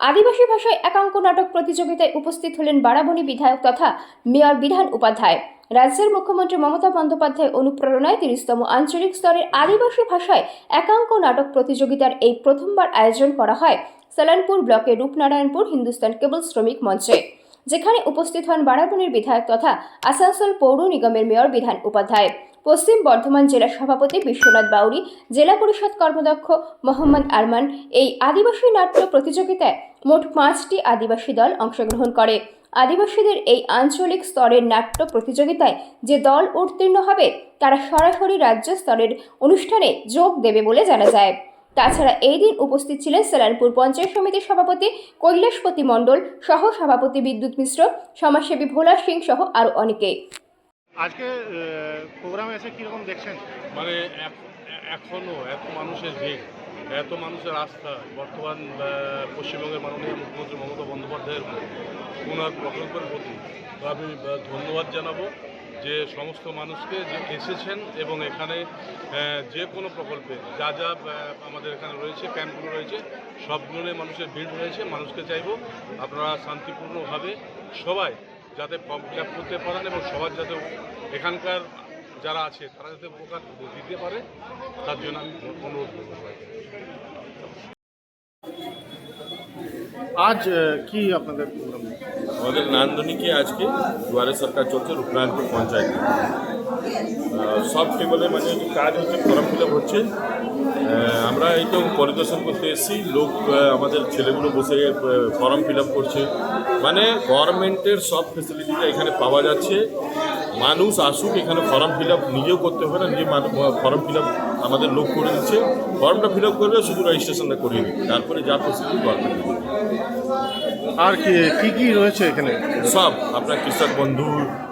আদিবাসী ভাষায় একাঙ্ক নাটক প্রতিযোগিতায় উপস্থিত হলেন বারাবণী বিধায়ক তথা মেয়র বিধান উপাধ্যায়। রাজ্যের মুখ্যমন্ত্রী মমতা বন্দ্যোপাধ্যায় অনুপ্রেরণায় তিরিশতম আঞ্চলিক স্তরের আদিবাসী ভাষায় একাঙ্ক নাটক প্রতিযোগিতার এই প্রথমবার আয়োজন করা হয় সালানপুর ব্লকের রূপনারায়ণপুর হিন্দুস্তান কেবল শ্রমিক মঞ্চে, যেখানে উপস্থিত হন বারাবণীর বিধায়ক তথা আসানসোল পৌর নিগমের মেয়র বিধান উপাধ্যায়। পশ্চিম বর্ধমান জেলা সভাপতি বিশ্বনাথ বাউরি, জেলা পরিষদ কর্মদক্ষ মোহাম্মদ আরমান এই আদিবাসী নাট্য প্রতিযোগিতায় মোট পাঁচটি আদিবাসী দল অংশগ্রহণ করে। আদিবাসীদের এই আঞ্চলিক স্তরের নাট্য প্রতিযোগিতায় যে দল উত্তীর্ণ হবে, তারা সরাসরি রাজ্য স্তরের অনুষ্ঠানে যোগ দেবে বলে জানা যায়। তাছাড়া এই দিন উপস্থিত ছিলেন সেলানপুর পঞ্চায়েত সমিতির সভাপতি কৈলাসপতি মণ্ডল সহ সভাপতি বিদ্যুৎ মিশ্র, সমাজসেবী ভোলা সিং সহ আরও অনেকে। আজকে প্রোগ্রামে এসে কীরকম দেখছেন? মানে এখ- এ- এখনও এত মানুষের ভিড়, এত মানুষের আস্থা, বর্তমান পশ্চিমবঙ্গের মাননীয় মুখ্যমন্ত্রী মমতা বন্দ্যোপাধ্যায়ের ওনার প্রকল্পের প্রতি আমি ধন্যবাদ জানাব যে সমস্ত মানুষকে যে এসেছেন এবং এখানে যে কোনো প্রকল্পে যা যা আমাদের এখানে রয়েছে, ক্যাম্পগুলো রয়েছে সবগুলো মানুষের ভিড় রয়েছে। মানুষকে চাইব আপনারা শান্তিপূর্ণভাবে সবাই যাতে ফর্ম ফিল করতে পারেন এবং সবার যাতে এখানকার যারা আছে তারা যাতে উপকার দিতে পারে তার জন্য আমি অনুরোধ করতে পারি আজ কি আপনাদের প্রোগ্রাম আমাদের নান্দনিকে আজকে দুয়ারে সরকার চলছে রূপনারায়ণপুর পঞ্চায়েত। সব টেবলে মানে কাজ হচ্ছে ফর্ম ফিল হচ্ছে। আমরা আমরা তো পরিদর্শন করতে এসেছি। লোক আমাদের ছেলেগুলো বসে ফর্ম ফিল করছে। মানে গভর্নমেন্টের সব ফেসিলিটিটা এখানে পাওয়া যাচ্ছে। মানুষ আসুক এখানে ফর্ম ফিল আপ নিজেও করতে হবে না নিজে ফর্ম ফিল আপ আমাদের লোক করে দিচ্ছে। ফর্মটা ফিল আপ করবে শুধু রেজিস্ট্রেশনটা করিয়ে দিবে। তারপরে যা গভর্নমেন্ট আর কি কি কি রয়েছে এখানে? সব। আপনার কৃষক বন্ধু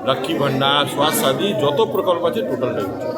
লক্ষ্মী ভান্ডার স্বাস্থ্য আদি যত প্রকল্প আছে টোটালটা হচ্ছে।